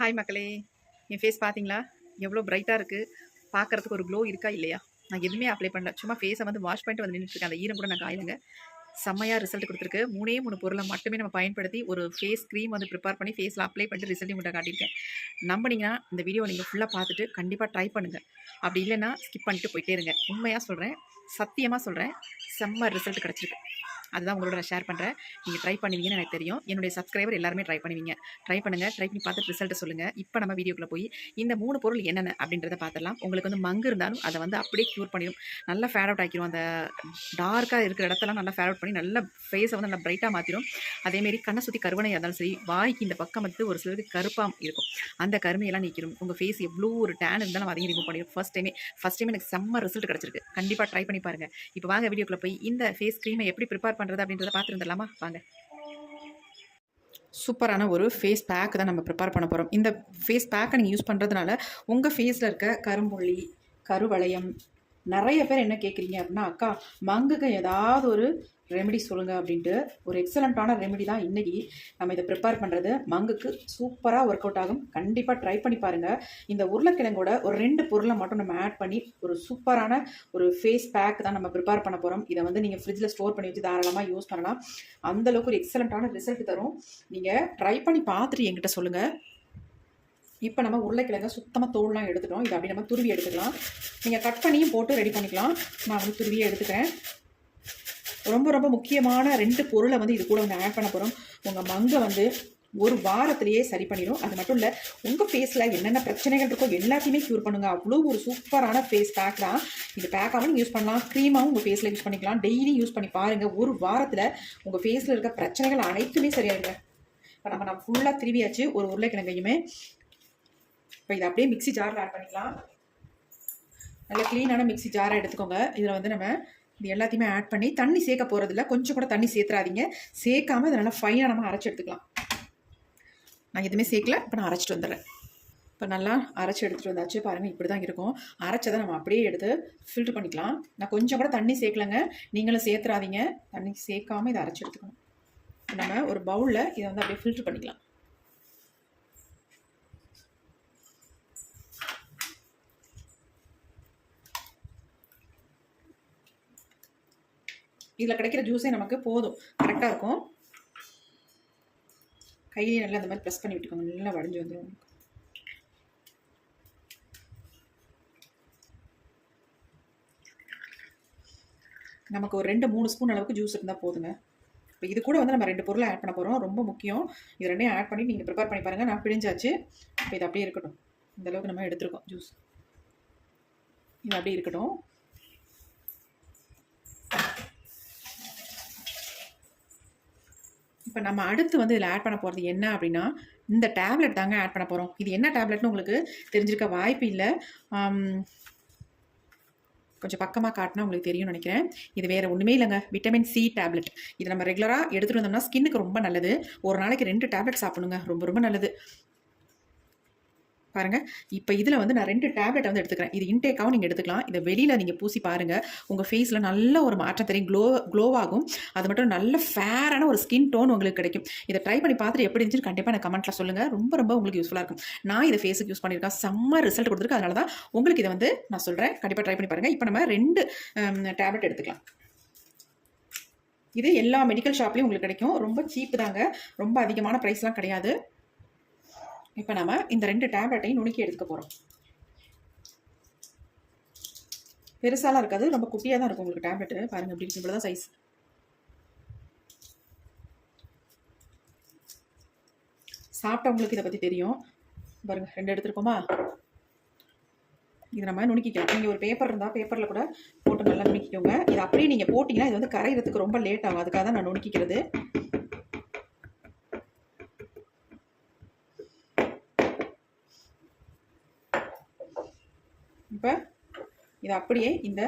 Hi மக்களே. என் face பார்த்தீங்களா எவ்வளோ பிரைட்டாக இருக்குது பார்க்கறதுக்கு ஒரு க்ளோ இருக்கா இல்லையா? நான் எதுவுமே அப்ளை பண்ணல. சும்மா ஃபேஸை வந்து வாஷ் பண்ணிட்டு வந்து நின்றுட்டு இருக்கேன். அந்த ஈரம் கூட நான் காயிலுங்க. செம்மையாக ரிசல்ட் கொடுத்துருக்கு. மூணே மூணு பொருளை மட்டுமே நம்ம பயன்படுத்தி ஒரு ஃபேஸ் க்ரீம் வந்து ப்ரிப்பேர் பண்ணி ஃபேஸில் அப்ளை பண்ணிட்டு ரிசல்ட் உங்கள்கிட்ட காட்டியிருக்கேன். நம்பினீங்கன்னா இந்த வீடியோ நீங்கள் ஃபுல்லாக பார்த்துட்டு கண்டிப்பாக ட்ரை பண்ணுங்கள் அப்படி இல்லைன்னா ஸ்கிப் பண்ணிட்டு போயிட்டே இருங்க. உண்மையாக சொல்கிறேன் சத்தியமாக சொல்கிறேன் செம்ம ரிசல்ட் கிடச்சிருக்கு. அதுதான் உங்களோட நான் ஷேர் பண்ணுறேன் நீங்கள் ட்ரை பண்ணுவீங்கன்னு எனக்கு தெரியும். என்னுடைய சப்ஸ்கிரைபர் எல்லாருமே ட்ரை பண்ணுவீங்க. ட்ரை பண்ணுங்கள் ட்ரை பண்ணி பார்த்துட்டு ரிசல்ட்டை சொல்லுங்கள் இப்போ நம்ம வீடியோக்குள்ளே போய் இந்த மூணு பொருள் என்னென்ன அப்படின்றத பார்த்துடலாம். உங்களுக்கு வந்து மங்கு இருந்தாலும் அதை வந்து அப்படியே க்யூர் பண்ணிடும். நல்லா ஃபேட் அவுட் ஆக்கிரும். அந்த டார்க்காக இருக்கிற இடத்தெல்லாம் நல்லா ஃபேட் அவுட் பண்ணி நல்லா ஃபேஸை வந்து நல்லா பிரைட்டாக மாற்றிடும் அதேமாரி கண்ணை சுற்றி கருவனையாக இருந்தாலும் சரி வாய்க்கு இந்த பக்கம் வந்து ஒரு சிலருக்கு கருப்பாக இருக்கும். அந்த கருமையெல்லாம் நீக்கிடும் உங்கள் ஃபேஸ் எவ்வளோ ஒரு டேன் இருந்தாலும் அதையும் ரிமூவ் பண்ணிடும். ஃபஸ்ட் டைமே ஃபஸ்ட் டைம் எனக்கு செம்ம ரிசல்ட் கிடச்சிருக்கு. கண்டிப்பாக ட்ரை பண்ணி பாருங்கள் இப்போ வாங்க வீடியோக்குள்ளே போய் இந்த ஃபேஸ் க்ரீமை எப்படி ப்ரிப்பேர் பண்ணுறது அப்படின்றத பார்த்துருந்துடலாமா? வாங்க. சூப்பரான ஒரு ஃபேஸ் பேக் தான் நம்ம ப்ரிப்பேர் பண்ண போகிறோம் இந்த ஃபேஸ் பேக்கை நீங்கள் யூஸ் பண்ணுறதுனால உங்கள் ஃபேஸில் இருக்க கரும்புள்ளி கருவளையம் நிறைய பேர் என்ன கேட்குறீங்க அப்படின்னா அக்கா மங்குக்கு ஏதாவது ஒரு ரெமெடி சொல்லுங்கள் அப்படின்ட்டு ஒரு எக்ஸலண்ட்டான ரெமெடி தான் இன்றைக்கி நம்ம இதை ப்ரிப்பேர் பண்ணுறது மங்குக்கு சூப்பராக ஒர்க் அவுட் ஆகும். கண்டிப்பாக ட்ரை பண்ணி பாருங்கள் இந்த உருளைக்கிழங்கோட ஒரு ரெண்டு பொருளை மட்டும் நம்ம ஆட் பண்ணி ஒரு சூப்பரான ஒரு ஃபேஸ் பேக் தான் நம்ம ப்ரிப்பேர் பண்ண போகிறோம் இதை வந்து நீங்கள் ஃப்ரிட்ஜில் ஸ்டோர் பண்ணி வச்சு தாராளமாக யூஸ் பண்ணலாம். அந்தளவுக்கு ஒரு எக்ஸலண்ட்டான ரிசல்ட் தரும். நீங்கள் ட்ரை பண்ணி பார்த்துட்டு என்கிட்ட சொல்லுங்கள் இப்போ நம்ம உருளைக்கிழங்க சுத்தமாக தோல்லாம் எடுத்துட்டோம். இதை அப்படி நம்ம துருவி எடுத்துக்கலாம். நீங்கள் கட் பண்ணியும் போட்டு ரெடி பண்ணிக்கலாம். நான் வந்து துருவியை எடுத்துக்கிறேன். ரொம்ப ரொம்ப முக்கியமான ரெண்டு பொருளை வந்து இது கூட வந்து ஆட் பண்ண போகிறோம் உங்கள் மங்கை வந்து ஒரு வாரத்திலேயே சரி பண்ணிடும் அது மட்டும் இல்லை உங்கள் ஃபேஸில் என்னென்ன பிரச்சனைகள் இருக்கோ எல்லாத்தையுமே க்யூர் பண்ணுங்க. அவ்வளோ ஒரு சூப்பரான ஃபேஸ் பேக் தான். இது பேக்காகவும் யூஸ் பண்ணலாம். க்ரீமாகவும் உங்கள் ஃபேஸில் யூஸ் பண்ணிக்கலாம். டெய்லி யூஸ் பண்ணி பாருங்கள் ஒரு வாரத்தில் உங்கள் ஃபேஸில் இருக்க பிரச்சனைகள் அனைத்துமே சரியாயிடுங்க. இப்போ நம்ம நம்ம ஃபுல்லாக திருவியாச்சு ஒரு உருளைக்கிழங்கையுமே. இப்போ இதை அப்படியே மிக்ஸி ஜாரில் ஆட் பண்ணிக்கலாம். நல்ல க்ளீனான மிக்ஸி ஜாராக எடுத்துக்கோங்க. இதில் வந்து நம்ம இது எல்லாத்தையுமே ஆட் பண்ணி தண்ணி சேர்க்க போகிறதில்ல கொஞ்சம் கூட தண்ணி சேர்த்துறாதீங்க. சேர்க்காம இதை நல்லா ஃபைனாக நம்ம அரைச்சி எடுத்துக்கலாம். நான் எதுவுமே சேர்க்கல. இப்போ நான் அரைச்சிட்டு வந்துடுறேன். இப்போ நல்லா அரைச்சி எடுத்துகிட்டு வந்தாச்சு. பாருங்கள் இப்படி தான் இருக்கும். அரைச்சதை நம்ம அப்படியே எடுத்து ஃபில்ட்ரு பண்ணிக்கலாம். நான் கொஞ்சம் கூட தண்ணி சேர்க்கலங்க. நீங்களும் சேர்த்துறாதீங்க. தண்ணி சேர்க்காம இதை அரைச்சி எடுத்துக்கணும். நம்ம ஒரு பவுலில் இதை வந்து அப்படியே ஃபில்ட்ரு பண்ணிக்கலாம். இதில் கிடைக்கிற ஜூஸே நமக்கு போதும். கரெக்டாக இருக்கும். கையிலே நல்லா இந்த மாதிரி ப்ரெஸ் பண்ணி விட்டுக்கோங்க. நல்லா வடிஞ்சு வந்துடும் நமக்கு ஒரு ரெண்டு மூணு ஸ்பூன் அளவுக்கு ஜூஸ் இருந்தால் போதுங்க. இப்போ இது கூட வந்து நம்ம ரெண்டு பொருளை ஆட் பண்ண போகிறோம் ரொம்ப முக்கியம். இது ரெண்டையும் ஆட் பண்ணி நீங்கள் ப்ரிப்பேர் பண்ணி பாருங்கள் நான் பிழிஞ்சாச்சு. இப்போ இது அப்படியே இருக்கட்டும். இந்த அளவுக்கு நம்ம எடுத்துருக்கோம் ஜூஸ் இது அப்படியே இருக்கட்டும். இப்போ நம்ம அடுத்து வந்து இதில் ஆட் பண்ண போகிறது என்ன அப்படின்னா இந்த டேப்லெட் தாங்க ஆட் பண்ண போகிறோம் இது என்ன டேப்லெட்னு உங்களுக்கு தெரிஞ்சிருக்க வாய்ப்பு இல்லை. கொஞ்சம் பக்கமாக காட்டினா உங்களுக்கு தெரியும்னு நினைக்கிறேன். இது வேறு ஒன்றுமே இல்லைங்க. விட்டமின் சி டேப்லெட் இது நம்ம ரெகுலராக எடுத்துகிட்டு வந்தோம்னா ஸ்கின்னுக்கு ரொம்ப நல்லது. ஒரு நாளைக்கு ரெண்டு டேப்லெட் சாப்பிடுங்க ரொம்ப ரொம்ப நல்லது. பாருங்கள் இப்போ இதில் வந்து நான் ரெண்டு டேப்லெட் வந்து எடுத்துக்கிறேன். இது இன்டேக்காகவும் நீங்கள் எடுத்துக்கலாம். இதை வெளியில் நீங்கள் பூசி பாருங்கள் உங்கள் ஃபேஸில் நல்ல ஒரு மாற்றம் தெரியும். க்ளோ க்ளோவாகும் அது மட்டும் நல்ல ஃபேரான ஒரு ஸ்கின் டோன் உங்களுக்கு கிடைக்கும். இதை ட்ரை பண்ணி பார்த்துட்டு எப்படி இருந்துச்சுன்னு கண்டிப்பாக எனக்கு கமெண்ட்டில் சொல்லுங்கள் ரொம்ப ரொம்ப உங்களுக்கு யூஸ்ஃபுல்லாக இருக்கும். நான் இதை ஃபேஸுக்கு யூஸ் பண்ணியிருக்கேன். செம்ம ரிசல்ட் கொடுத்துருக்கு. அதனால தான் உங்களுக்கு இதை வந்து நான் சொல்கிறேன் கண்டிப்பாக ட்ரை பண்ணி பாருங்கள் இப்போ நம்ம ரெண்டு டேப்லெட் எடுத்துக்கலாம். இது எல்லா மெடிக்கல் ஷாப்லேயும் உங்களுக்கு கிடைக்கும். ரொம்ப சீப்பு தாங்க. ரொம்ப அதிகமான ப்ரைஸ்லாம் கிடையாது. இப்போ நம்ம இந்த ரெண்டு டேப்லெட்டையும் நுணுக்கி எடுத்துக்க போகிறோம் பெருசாலாம் இருக்காது ரொம்ப குட்டியாக தான் இருக்கும் உங்களுக்கு டேப்லெட்டு. பாருங்கள் இப்படி இவ்வளோ தான் சைஸ் சாப்பிட்டவங்களுக்கு இதை பற்றி தெரியும். பாருங்கள் ரெண்டு எடுத்துருக்கோமா? இது நம்ம நுணுக்கிக்கலாம். நீங்கள் ஒரு பேப்பர் இருந்தால் பேப்பரில் கூட போட்டு நல்லா நுணுக்கிக்கோங்க. இது அப்படியே நீங்கள் போட்டிங்கன்னா இது வந்து கரையிறதுக்கு ரொம்ப லேட் ஆகும். அதுக்காக தான் நான் நுணுக்கிக்கிறது இப்போ இதை அப்படியே இந்த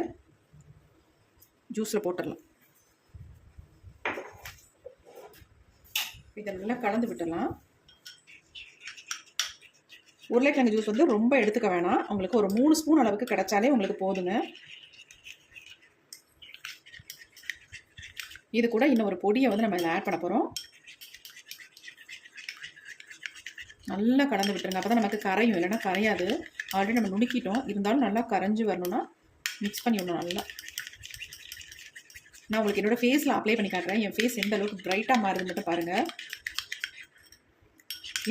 ஜூஸில் போட்டுடலாம். இதை நல்லா கலந்து விட்டுடலாம். உருளைக்கிழங்கு ஜூஸ் வந்து ரொம்ப எடுத்துக்க வேணாம். உங்களுக்கு ஒரு மூணு ஸ்பூன் அளவுக்கு கிடைச்சாலே உங்களுக்கு போதுங்க. இது கூட இன்னும் ஒரு பொடியை வந்து நம்ம இதில் ஆட் பண்ண போகிறோம் நல்லா கலந்து விட்டுருங்க. அப்போ தான் நமக்கு கரையும். இல்லைன்னா கரையாது. ஆல்ரெடி நம்ம நுணுக்கிட்டோம். இருந்தாலும் நல்லா கரைஞ்சி வரணும்னா மிக்ஸ் பண்ணி விடணும் நல்லா. நான் உங்களுக்கு என்னோடய ஃபேஸில் அப்ளை பண்ணி காட்டுறேன். என் ஃபேஸ் எந்த அளவுக்கு பிரைட்டாக மாறுதுன்னு மட்டும் பாருங்கள்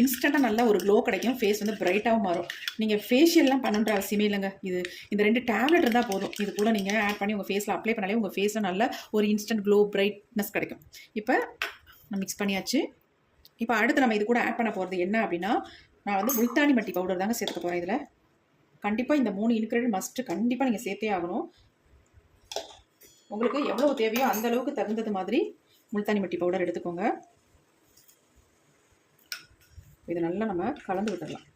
இன்ஸ்டண்ட்டாக நல்லா ஒரு க்ளோ கிடைக்கும். ஃபேஸ் வந்து பிரைட்டாகவும் மாறும். நீங்கள் ஃபேஷியல்லாம் பண்ணுன்ற அவசியமே இல்லைங்க. இது இந்த ரெண்டு டேப்லெட் இருந்தால் போதும். இது கூட நீங்கள் ஆட் பண்ணி உங்கள் ஃபேஸில் அப்ளை பண்ணாலே உங்கள் ஃபேஸில் நல்ல ஒரு இன்ஸ்டன்ட் க்ளோ பிரைட்னஸ் கிடைக்கும். இப்போ நான் மிக்ஸ் பண்ணியாச்சு. இப்போ அடுத்து நம்ம இது கூட ஆட் பண்ண போகிறது என்ன அப்படின்னா நான் வந்து முல்தானி மட்டி பவுடர் தாங்க சேர்த்துக்க போகிறேன் இதில். கண்டிப்பாக இந்த மூணு இன்க்ரீடியன்ட் மஸ்ட்டு கண்டிப்பாக நீங்கள் சேர்த்தே ஆகணும். உங்களுக்கு எவ்வளோ தேவையோ அந்த அளவுக்கு தகுந்தது மாதிரி முல்தானி மட்டி பவுடர் எடுத்துக்கோங்க. இதை நல்லா நம்ம கலந்து விட்டுடலாம்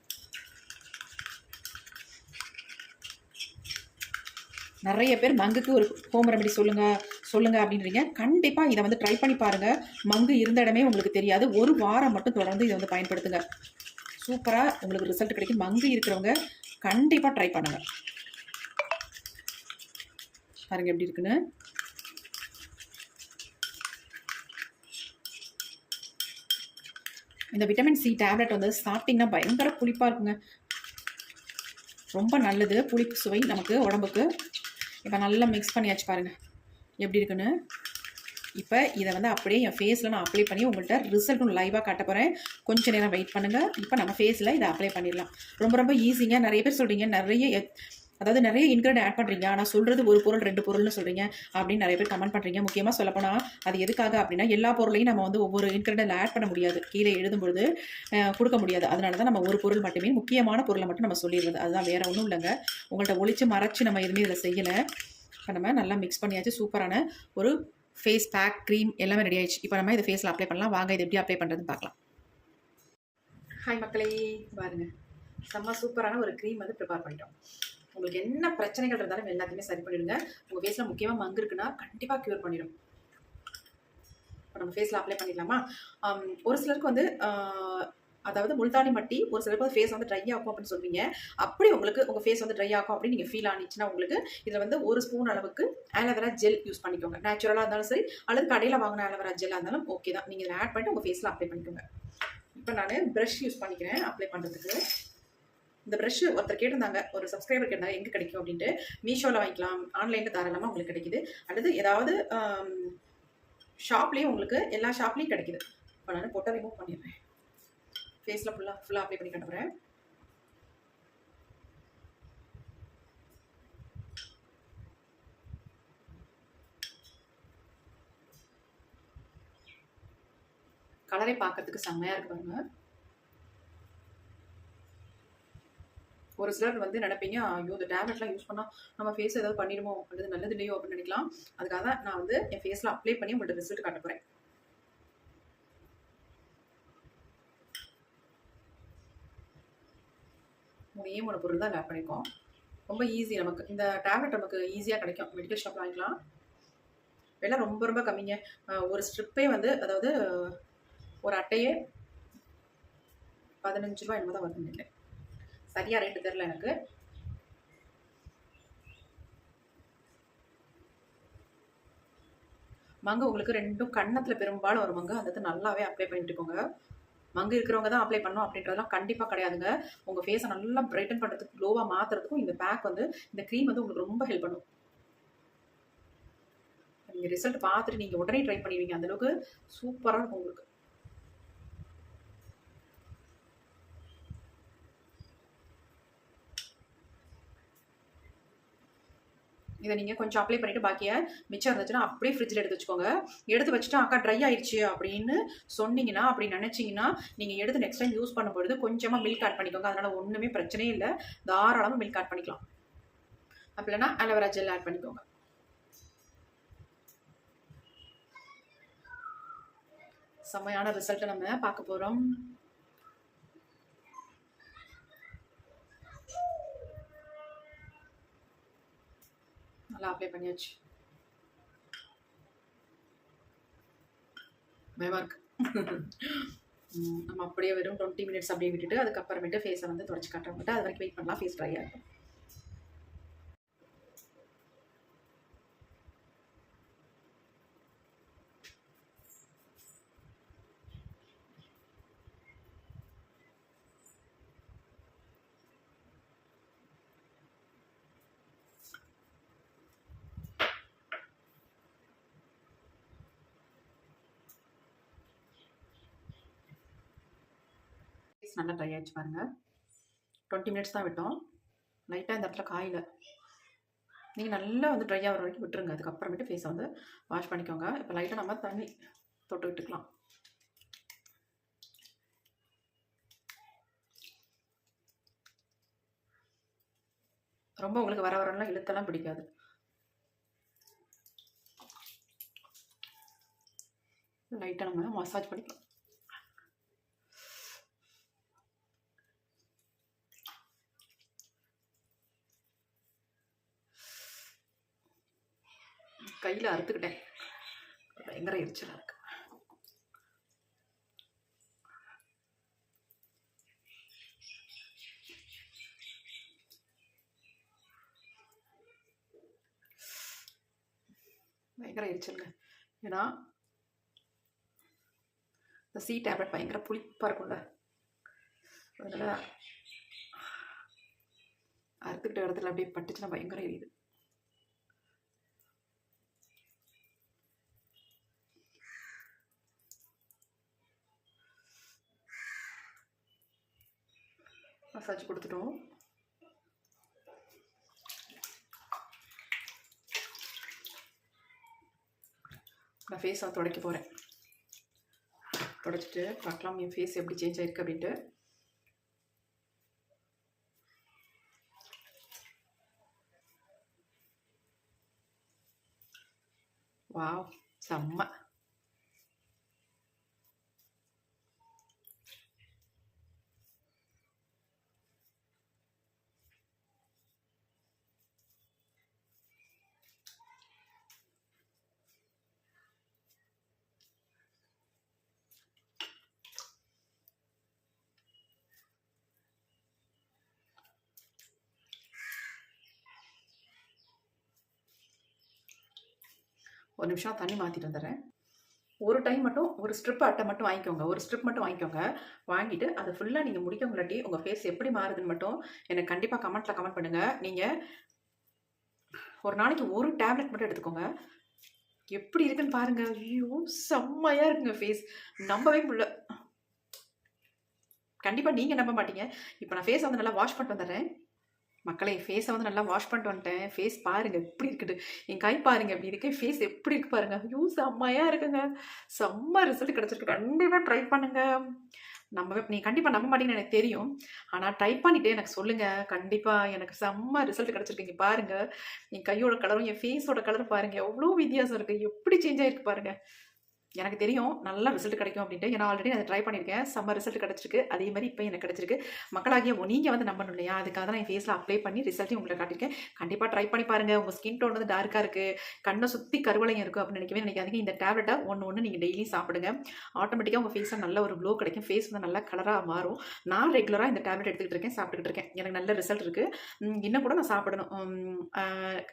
நிறைய பேர் மங்குக்கு ஒரு ஹோம் ரெமெடி சொல்லுங்க சொல்லுங்க அப்படின்றீங்க. கண்டிப்பாக இதை வந்து ட்ரை பண்ணி பாருங்க. மங்கு இருந்த இடமே உங்களுக்கு தெரியாது. ஒரு வாரம் மட்டும் தொடர்ந்து இதை வந்து பயன்படுத்துங்க. சூப்பராக உங்களுக்கு ரிசல்ட் கிடைக்கும். மங்கு இருக்கிறவங்க கண்டிப்பாக ட்ரை பண்ணுங்கள் பாருங்கள் எப்படி இருக்குன்னு. இந்த விட்டமின் சி டேப்லெட் வந்து சாப்பிட்டிங்கன்னா பயங்கர புளிப்பாக இருக்குங்க. ரொம்ப நல்லது. புளிப்பு சுவை நமக்கு உடம்புக்கு. இப்போ நல்லா மிக்ஸ் பண்ணியாச்சு பாருங்கள் எப்படி இருக்குன்னு. இப்போ இதை வந்து அப்படியே என் ஃபேஸில் நான் அப்ளை பண்ணி உங்கள்கிட்ட ரிசல்ட்டும் லைவாக காட்ட போகிறேன் கொஞ்சம் நேரம் வெயிட் பண்ணுங்கள் இப்போ நம்ம ஃபேஸில் இதை அப்ளை பண்ணிடலாம். ரொம்ப ரொம்ப ஈஸிங்க நிறைய பேர் சொல்கிறீங்க நிறைய அதாவது நிறைய இன்க்ரீடியன்ட் ஆட் பண்ணுறீங்க ஆனால் சொல்கிறது ஒரு பொருள் ரெண்டு பொருள்னு சொல்கிறீங்க அப்படின்னு நிறைய பேர் கமெண்ட் பண்ணுறீங்க முக்கியமாக சொல்லப்போனால் அது எதுக்காக அப்படின்னா எல்லா பொருளையும் நம்ம வந்து ஒவ்வொரு இன்க்ரீடியன்ட் ஆட் பண்ண முடியாது. கீழே எழுதும்பொழுது கொடுக்க முடியாது. அதனால தான் நம்ம ஒரு பொருள் மட்டுமே முக்கியமான பொருளை மட்டும் நம்ம சொல்லிடுறது. அதுதான் வேறு ஒன்றும் இல்லைங்க. உங்கள்கிட்ட ஒழிச்சு மறைச்சு நம்ம எதுவுமே இதில் செய்யலை. இப்போ நம்ம நல்லா மிக்ஸ் பண்ணியாச்சு. சூப்பரான ஒரு ஃபேஸ் பேக் க்ரீம் எல்லாமே ரெடி ஆயிடுச்சு. இப்போ நம்ம இதை ஃபேஸில் அப்ளை பண்ணலாம். வாங்க இது எப்படி அப்ளை பண்ணுறதுன்னு பார்க்கலாம். ஹாய் மக்களே பாருங்க. செம்ம சூப்பரான ஒரு க்ரீம் வந்து ப்ரிப்பேர் பண்ணிட்டோம். உங்களுக்கு என்ன பிரச்சனைகள் இருந்தாலும் எல்லாத்தையுமே சரி பண்ணிடுங்க. உங்கள் ஃபேஸில் முக்கியமாக மங்கு இருக்குன்னா கண்டிப்பாக க்யூர் பண்ணிடும். இப்போ நம்ம ஃபேஸில் அப்ளை பண்ணிடலாமா? ஒரு சிலருக்கு வந்து அதாவது முல்தானி மட்டி ஒரு சிலருக்கு வந்து ஃபேஸ் வந்து ட்ரை ஆகும் அப்படின்னு சொல்லுவீங்க அப்படி உங்களுக்கு உங்கள் ஃபேஸ் வந்து ட்ரை ஆகும் அப்படின்னு நீங்கள் ஃபீல் ஆனிச்சுன்னா உங்களுக்கு இதில் வந்து ஒரு ஸ்பூன் அளவுக்கு ஆலோவேரா ஜெல் யூஸ் பண்ணிக்கோங்க. நேச்சுரலாக இருந்தாலும் சரி அல்லது கடையில் வாங்கின ஆலோவேரா ஜெல்லாக இருந்தாலும் ஓகே தான். நீங்கள் இதில் ஆட் பண்ணிட்டு உங்கள் ஃபேஸில் அப்ளை பண்ணிக்கோங்க. இப்போ நான் ப்ரஷ் யூஸ் பண்ணிக்கிறேன் அப்ளை பண்ணுறதுக்கு இந்த ப்ரஷ் ஒருத்தர் கேட்டிருந்தாங்க ஒரு சப்ஸ்கிரைபர் கேட்டாங்க எங்கே கிடைக்கும் அப்படின்ட்டு. மீஷோவில் வாங்கிக்கலாம் ஆன்லைனில் தாராளமாக உங்களுக்கு கிடைக்கிது. அல்லது ஏதாவது ஷாப்லேயும் உங்களுக்கு எல்லா ஷாப்லேயும் கிடைக்குது. இப்போ நான் போட்டால் ரிமூவ் பண்ணிடுறேன். ஃபேஸில் ஃபுல்லாக ஃபுல்லாக அப்ளை பண்ணி கட்டுறேன் கலரை பார்க்கறதுக்கு செம்மையாக இருக்கு பாருங்க ஒரு சிலர் வந்து நினைப்பீங்க ஐயோ இந்த டேப்லெட்லாம் யூஸ் பண்ணால் நம்ம ஃபேஸ் ஏதாவது பண்ணிடுமோ? அல்லது நல்லது இல்லையோ? அப்படின்னு நினைக்கலாம். அதுக்காக தான் நான் வந்து என் ஃபேஸில் அப்ளை பண்ணி உங்கள்கிட்ட ரிசல்ட் காட்ட போகிறேன் மூணே மூணு பொருள் தான் லேப் பண்ணியிருக்கோம் ரொம்ப ஈஸி நமக்கு. இந்த டேப்லெட் நமக்கு ஈஸியாக கிடைக்கும். மெடிக்கல் ஷாப் வாங்கிக்கலாம். விலை ரொம்ப ரொம்ப கம்மிங்க. ஒரு ஸ்ட்ரிப்பே வந்து அதாவது ஒரு அட்டையே பதினஞ்சு ரூபா என்னமோ வருது இல்லை சரியாக ரேட்டு தெரில எனக்கு. மங்க உங்களுக்கு ரெண்டும் கன்னத்தில் பெரும்பாலும் ஒரு மங்க. அந்த நல்லாவே அப்ளை பண்ணிட்டுக்கோங்க. மங்கு இருக்கிறவங்க தான் அப்ளை பண்ணணும் அப்படின்றதெல்லாம் கண்டிப்பாக கிடையாதுங்க. உங்கள் ஃபேஸை நல்லா பிரைட்டன் பண்ணுறதுக்கு க்ளோவாக மாற்றுறதுக்கும் இந்த பேக் வந்து இந்த க்ரீம் வந்து உங்களுக்கு ரொம்ப ஹெல்ப் பண்ணும். நீங்கள் ரிசல்ட் பார்த்துட்டு நீங்கள் உடனே ட்ரை பண்ணிடுவீங்க. அந்தளவுக்கு சூப்பராக இருக்கும் உங்களுக்கு. இதை நீங்கள் கொஞ்சம் அப்ளை பண்ணிவிட்டு பாக்கியை மிச்சம் இருந்துச்சுன்னா அப்படியே ஃப்ரிட்ஜில் எடுத்து வச்சுக்கோங்க. எடுத்து வச்சுட்டு அக்கா ட்ரை ஆயிடுச்சு அப்படின்னு சொன்னீங்கன்னா அப்படி நினச்சிங்கன்னா நீங்கள் எடுத்து நெக்ஸ்ட் டைம் யூஸ் பண்ணும்பொழுது கொஞ்சமாக மில்க் ஆட் பண்ணிக்கோங்க. அதனால் ஒன்றுமே பிரச்சனையே இல்லை. தாராளமாக மில்க் ஆட் பண்ணிக்கலாம். அப்படின்னா அலோவேரா ஜெல் ஆட் பண்ணிக்கோங்க. செம்மையான ரிசல்ட்டை நம்ம பார்க்க போகிறோம் நல்லா அப்ளை பண்ணியாச்சு. பயமாக இருக்கு. நம்ம அப்படியே வெறும் டுவெண்ட்டி மினிட்ஸ் அப்படியே விட்டுட்டு அதுக்கப்புறமேட்டு ஃபேஸை வந்து தொடச்சி காட்டுறோம் அது வரைக்கும் வெயிட் பண்ணலாம். ஃபேஸ் ட்ரை ஆகும் நல்லா ட்ரை ஆகிடுச்சு பாருங்கள் டுவெண்ட்டி மினிட்ஸ் தான் விட்டோம். லைட்டாக இந்த இடத்துல காயில். நீங்கள் நல்லா வந்து ட்ரை ஆகிற வரைக்கும் விட்டுருங்க. அதுக்கப்புறமேட்டு ஃபேஸை வந்து வாஷ் பண்ணிக்கோங்க. இப்போ லைட்டாக நம்ம தண்ணி தொட்டு விட்டுக்கலாம். ரொம்ப உங்களுக்கு வர வரலாம் இழுத்தெல்லாம் பிடிக்காது. லைட்டாக நம்ம மசாஜ் பண்ணிக்கலாம். கையில் அறுத்துக்கிட்டேன். பயங்கர எரிச்சலாக இருக்கு. பயங்கர எரிச்சலுங்க. ஏன்னா இந்த சி டேப்லெட் பயங்கர புளிப்பாக இருக்கும்ல. அதனால் அறுத்துக்கிட்ட இடத்துல அப்படியே பட்டுச்சுன்னா பயங்கர எரியுது. மசாஜ் கொடுத்துட்டோம். நான் ஃபேஸை துடைக்க போகிறேன் துடைச்சிட்டு பார்க்கலாம் என் ஃபேஸ் எப்படி சேஞ்ச் ஆகிருக்கு அப்படின்ட்டு. வாவ் செம்ம. ஒரு நிமிஷம் தண்ணி மாற்றிட்டு வந்துடுறேன். ஒரு டைம் மட்டும் ஒரு ஸ்ட்ரிப் அட்டை மட்டும் வாங்கிக்கோங்க. ஒரு ஸ்ட்ரிப் மட்டும் வாங்கிக்கோங்க. வாங்கிட்டு அதை ஃபுல்லாக நீங்கள் முடிக்க முன்னாடி உங்கள் ஃபேஸ் எப்படி மாறுதுன்னு மட்டும் எனக்கு கண்டிப்பாக கமெண்ட்டில் கமெண்ட் பண்ணுங்கள் நீங்கள் ஒரு நாளைக்கு ஒரு டேப்லெட் மட்டும் எடுத்துக்கோங்க. எப்படி இருக்குன்னு பாருங்க. ஐயோ செம்மையாக இருக்குங்க ஃபேஸ் நம்பவே முடியல. கண்டிப்பாக நீங்கள் நம்ப மாட்டீங்க. இப்போ நான் ஃபேஸ் வந்து நல்லா வாஷ் பண்ணிட்டு வந்துடுறேன். மக்களே ஃபேஸை வந்து நல்லா வாஷ் பண்ணிட்டு வந்துட்டேன். ஃபேஸ் பாருங்கள் எப்படி இருக்குது? என் கை பாருங்க அப்படி இருக்கு. ஃபேஸ் எப்படி இருக்கு பாருங்கள் ஐயோ செம்மையாக இருக்குங்க. செம்ம ரிசல்ட் கிடச்சிருக்கு. கண்டிப்பாக ட்ரை பண்ணுங்கள் நம்பவே நீ கண்டிப்பாக நம்ப மாட்டீங்கன்னு எனக்கு தெரியும். ஆனால் ட்ரை பண்ணிவிட்டு எனக்கு சொல்லுங்கள் கண்டிப்பாக எனக்கு செம்ம ரிசல்ட் கிடச்சிருக்கு. பாருங்கள் என் கையோட கலரும் என் ஃபேஸோட கலரும் பாருங்கள் எவ்வளோ வித்தியாசம் இருக்குது எப்படி சேஞ்ச் ஆகிருக்கு பாருங்கள் எனக்கு தெரியும் நல்ல ரிசல்ட் கிடைக்கும் அப்படின்ட்டு. ஏன்னா ஆல்ரெடி அதை ட்ரை பண்ணியிருக்கேன். செம்ம ரிசல்ட் கிடச்சிருக்கு. அதே மாதிரி இப்போ எனக்கு கிடச்சிருக்கு. மக்களாகிய நீங்கள் வந்து நம்பணும் இல்லையா? அதுக்காக தான் நான் ஃபேஸில் அப்ளை பண்ணி ரிசல்ட்டையும் உங்களை காட்டியிருக்கேன். கண்டிப்பாக ட்ரை பண்ணி பாருங்கள் உங்கள் ஸ்கின் டோன் வந்து டார்க்காக இருக்குது கண்ணை சுற்றி கருவலையும் இருக்குது அப்படின்னு நினைக்கவே நினைக்காதீங்க. இந்த டேப்லெட்டை ஒன்று ஒன்று நீங்கள் டெய்லியும் சாப்பிடுங்க. ஆட்டோமேட்டிக்காக உங்கள் ஃபேஸில் நல்ல ஒரு க்ளோ கிடைக்கும். ஃபேஸ் வந்து நல்லா கலராக மாறும். நான் ரெகுலராக இந்த டேப்லெட் எடுத்துக்கிட்டு இருக்கேன். சாப்பிட்டுக்கிட்டு இருக்கேன். எனக்கு நல்ல ரிசல்ட் இருக்குது இன்னும் கூட நான் சாப்பிடணும்.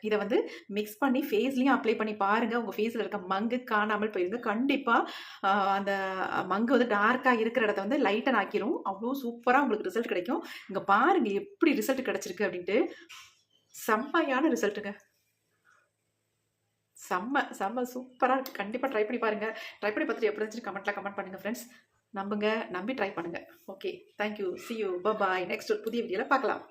இதை வந்து மிக்ஸ் பண்ணி ஃபேஸ்லேயும் அப்ளை பண்ணி பாருங்கள் உங்கள் ஃபேஸில் இருக்க மங்கு காணாமல் போயிருங்க. கண்டிப்பாக கண்டிப்பாக அந்த மங்கு வந்து டார்க்காக இருக்கிற இடத்த வந்து லைட்டன் ஆக்கிரும் அவ்வளோ சூப்பராக உங்களுக்கு ரிசல்ட் கிடைக்கும். இங்கே பாருங்க எப்படி ரிசல்ட் கிடைச்சிருக்கு அப்படின்ட்டு. செம்மையான ரிசல்ட்டுங்க செம்ம செம்ம சூப்பராக இருக்குது கண்டிப்பாக ட்ரை பண்ணி பாருங்கள் ட்ரை பண்ணி பார்த்துட்டு எப்படி இருந்துச்சு கமெண்ட்டில் கமெண்ட் பண்ணுங்கள் ஃப்ரெண்ட்ஸ் நம்புங்க நம்பி ட்ரை பண்ணுங்கள் okay thank you see you bye next ஒரு புதிய வீடியோவில் பார்க்கலாம்.